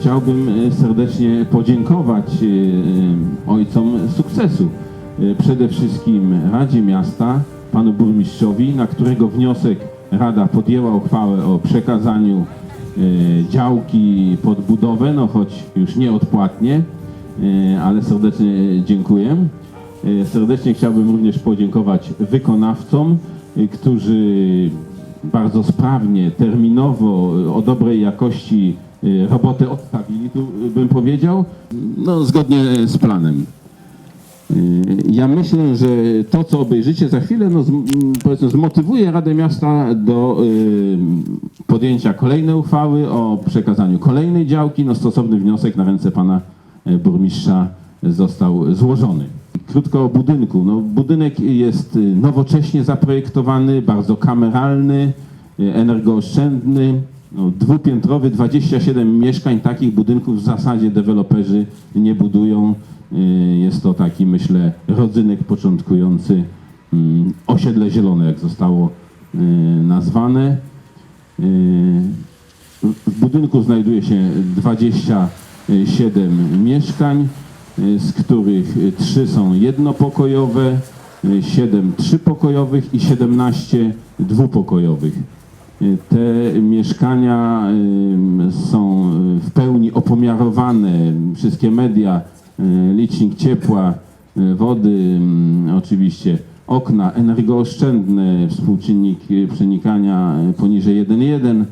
Chciałbym e, serdecznie podziękować e, e, ojcom sukcesu. Przede wszystkim Radzie Miasta, panu burmistrzowi, na którego wniosek Rada podjęła uchwałę o przekazaniu działki pod budowę, no choć już nieodpłatnie, ale serdecznie dziękuję. Serdecznie chciałbym również podziękować wykonawcom, którzy bardzo sprawnie, terminowo, o dobrej jakości robotę odstawili, tu bym powiedział, no zgodnie z planem. E, Ja myślę, że to, co obejrzycie za chwilę, no, z, m, powiedzmy, zmotywuje Radę Miasta do e, podjęcia kolejnej uchwały o przekazaniu kolejnej działki. No, stosowny wniosek na ręce pana e, burmistrza został złożony. Krótko o budynku. No, budynek jest y, nowocześnie zaprojektowany, bardzo kameralny, y, energooszczędny, no, dwupiętrowy, 27 mieszkań. Takich budynków w zasadzie deweloperzy nie budują. Y, Jest to taki, myślę, rodzynek początkujący mm, osiedle zielone, jak zostało y, nazwane. Y, w budynku znajduje się 27 mieszkań, z których 3 są jednopokojowe, 7 trzypokojowych i 17 dwupokojowych. Y, Te mieszkania y, są w pełni opomiarowane, wszystkie media, y, licznik ciepła, y, wody, oczywiście okna energooszczędne, współczynnik y, przenikania y, poniżej 1,1.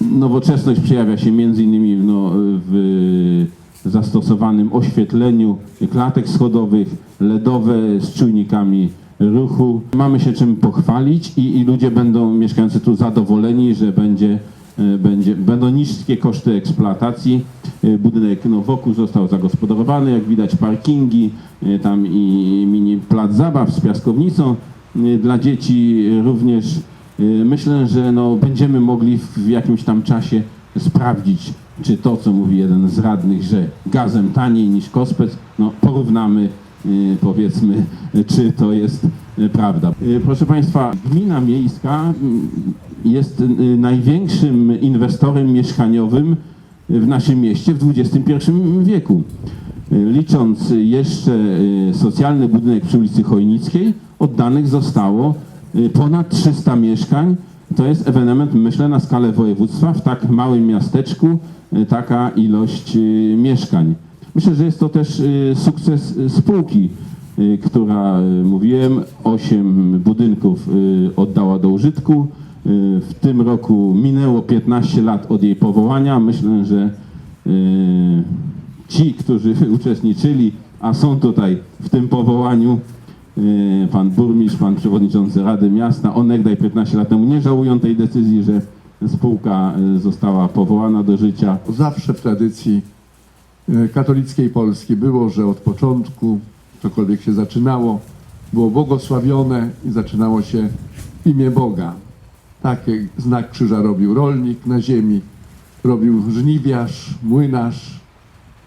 Nowoczesność przejawia się innymi no, w zastosowanym oświetleniu klatek schodowych, LEDowe z czujnikami ruchu. Mamy się czym pochwalić i, i ludzie będą mieszkający tu zadowoleni, że będzie, e, będzie, będą niskie koszty eksploatacji. E, Budynek wokół został zagospodarowany, jak widać parkingi, e, tam i mini plac zabaw z piaskownicą dla dzieci również. Myślę, że no, będziemy mogli w jakimś tam czasie sprawdzić, czy to, co mówi jeden z radnych, że gazem taniej niż kospec, no porównamy, powiedzmy, y, czy to jest y, prawda. Y, Proszę Państwa, gmina miejska y, jest największym inwestorem mieszkaniowym w naszym mieście w XXI wieku. Licząc jeszcze socjalny budynek przy ulicy Chojnickiej, oddanych zostało ponad 300 mieszkań. To jest ewenement, myślę, na skalę województwa. W tak małym miasteczku taka ilość mieszkań. Myślę, że jest to też y, sukces y, spółki, y, która, mówiłem, 8 budynków oddała do użytku. W tym roku minęło 15 lat od jej powołania. Myślę, że ci, którzy uczestniczyli, a są tutaj w tym powołaniu, pan burmistrz, pan przewodniczący Rady Miasta, onegdaj 15 lat temu nie żałują tej decyzji, że spółka została powołana do życia. Zawsze w tradycji katolickiej Polski było, że od początku, cokolwiek się zaczynało, było błogosławione i zaczynało się imię Boga. Taki znak krzyża robił rolnik na ziemi, robił żniwiarz, młynarz,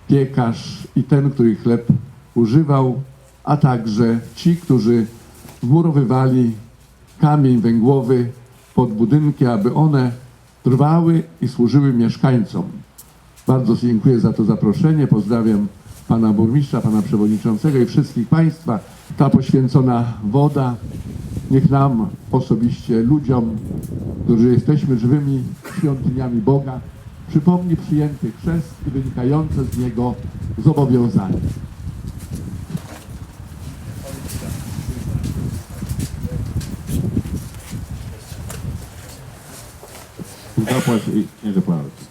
piekarz i ten, który chleb używał, a także ci, którzy wmurowywali kamień węgłowy pod budynki, aby one trwały i służyły mieszkańcom. Bardzo dziękuję za to zaproszenie. Pozdrawiam pana burmistrza, pana przewodniczącego i wszystkich państwa. Ta poświęcona woda niech nam osobiście, ludziom, którzy jesteśmy żywymi świątyniami Boga, przypomni przyjęty chrzest i wynikające z niego zobowiązania. Zapłać i księże płać.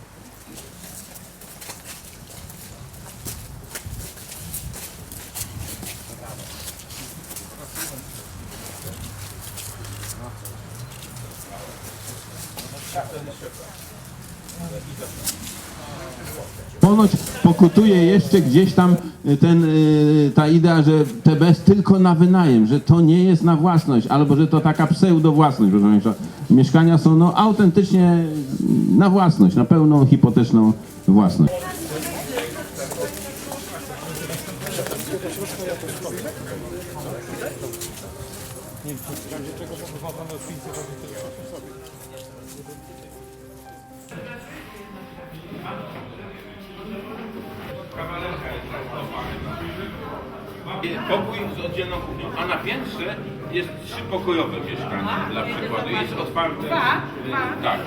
Ponoć pokutuje jeszcze gdzieś tam y, ten, y, ta idea, że TBS tylko na wynajem, że to nie jest na własność, albo że to taka pseudo-własność, proszę Państwa. Mieszkania są no, autentycznie na własność, na pełną hipoteczną własność. Pokój z oddzielną kuchnią, a na piętrze jest trzypokojowe mieszkanie dla przykładu. Jest otwarte. Tak.